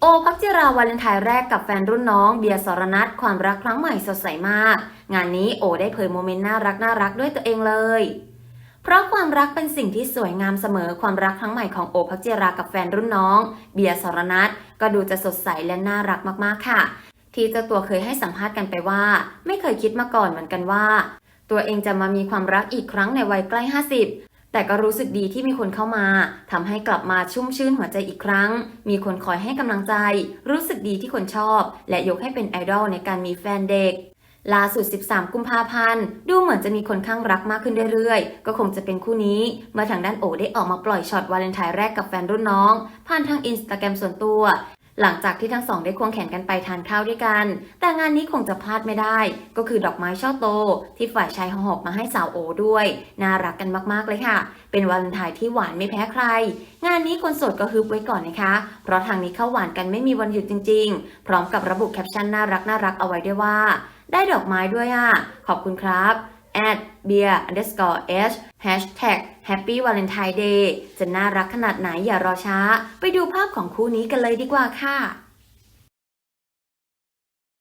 โอพักจิราวาเลนไทน์แรกกับแฟนรุ่นน้องเบียร์สรนัทความรักครั้งใหม่สดใสมาก งานนี้โอได้เผยโมเมนต์น่ารักน่ารักด้วยตัวเองเลย เพราะความรักเป็นสิ่งที่สวยงามเสมอความรักครั้งใหม่ของโอพักจิรากับแฟนรุ่นน้อง เบียร์สรนัทก็ดูจะสดใสและน่ารักมากๆค่ะ ที่เจ้าตัวเคยให้สัมภาษณ์กันไปว่า ไม่เคยคิดมาก่อนเหมือนกันว่า ตัวเองจะมามีความรักอีกครั้งในวัยใกล้ 50 แต่ก็รู้สึกดีที่มีคนเข้ามาทำให้กลับมาชุ่มชื่นหัวใจอีกครั้ง มีคนคอยให้กำลังใจ รู้สึกดีที่คนชอบ และยกให้เป็นไอดอลในการมีแฟนเด็กล่าสุด 13 กุมภาพันธ์ ดูเหมือนจะมีคนข้างรักมากขึ้นเรื่อยๆ ก็คงจะเป็นคู่นี้ เมื่อทางด้านโอได้ออกมาปล่อยช็อตวาเลนไทน์แรกกับแฟนรุ่นน้อง ผ่านทางอินสตาแกรมส่วนตัว หลังจากที่ทั้งสองได้ควงแขนกันไปทานข้าวด้วยกัน แต่งานนี้คงจะพลาดไม่ได้ ก็คือดอกไม้ช่อโต ที่ฝ่ายชายหอบมาให้สาวโอด้วย น่ารักกันมากๆเลยค่ะ เป็นวาเลนไทน์ที่หวานไม่แพ้ใคร งานนี้คนโสดก็ฮึบไว้ก่อนนะคะ เพราะทางนี้เข้าหวานกันไม่มีวันหยุดจริง ๆ พร้อมกับระบุแคปชั่นน่ารักน่ารักเอาไว้ด้วยว่า ได้ดอกไม้ด้วยอะขอบคุณครับ at beer underscore h hashtag happy valentine day จะน่ารักขนาดไหนอย่ารอช้า ไปดูภาพของคู่นี้กันเลยดีกว่าค่ะ